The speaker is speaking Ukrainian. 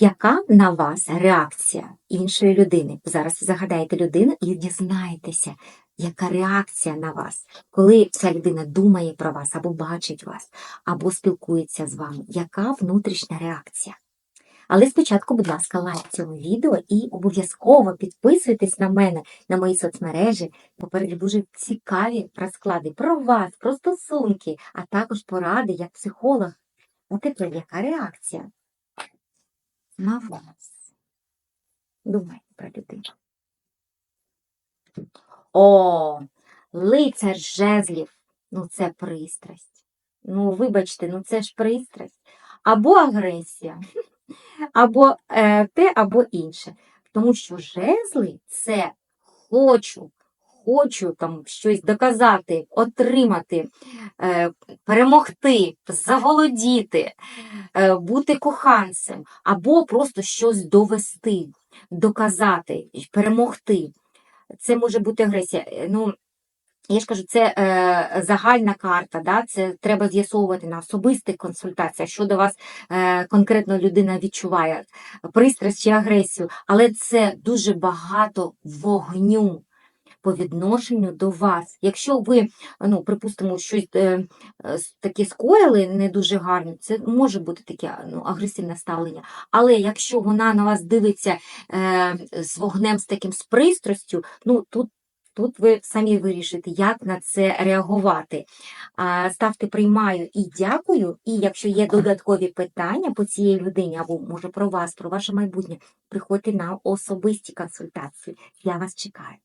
Яка на вас реакція іншої людини? Зараз загадаєте людину і дізнаєтеся, яка реакція на вас, коли ця людина думає про вас, або бачить вас, або спілкується з вами. Яка внутрішня реакція? Але спочатку, будь ласка, лайк цьому відео і обов'язково підписуйтесь на мене, на мої соцмережі. Попереду дуже цікаві розклади про вас, про стосунки, а також поради як психолог. А тепер яка реакція на вас? Думайте про людину. О, лицар жезлів. Ну, це пристрасть. Ну, вибачте, ну це ж пристрасть. Або агресія, або е, те, або інше. Тому що жезли це хочу, хочу там щось доказати, отримати, е, перемогти, заволодіти, е, бути коханцем, або просто щось довести, доказати, перемогти. Це може бути агресія. Е, Ну, я ж кажу, це е, загальна карта, да? це треба з'ясовувати на особистих консультаціях, що до вас е, конкретно людина відчуває, пристрасть чи агресію, але це дуже багато вогню по відношенню до вас. Якщо ви, ну, припустимо, щось е, е, таке скоїли не дуже гарно, це може бути таке ну, агресивне ставлення. Але якщо вона на вас дивиться е, з вогнем, з таким з пристрастю, ну тут. Тут ви самі вирішите, як на це реагувати. Ставте приймаю і дякую. І якщо є додаткові питання по цій людині, або може про вас, про ваше майбутнє, приходьте на особисті консультації. Я вас чекаю.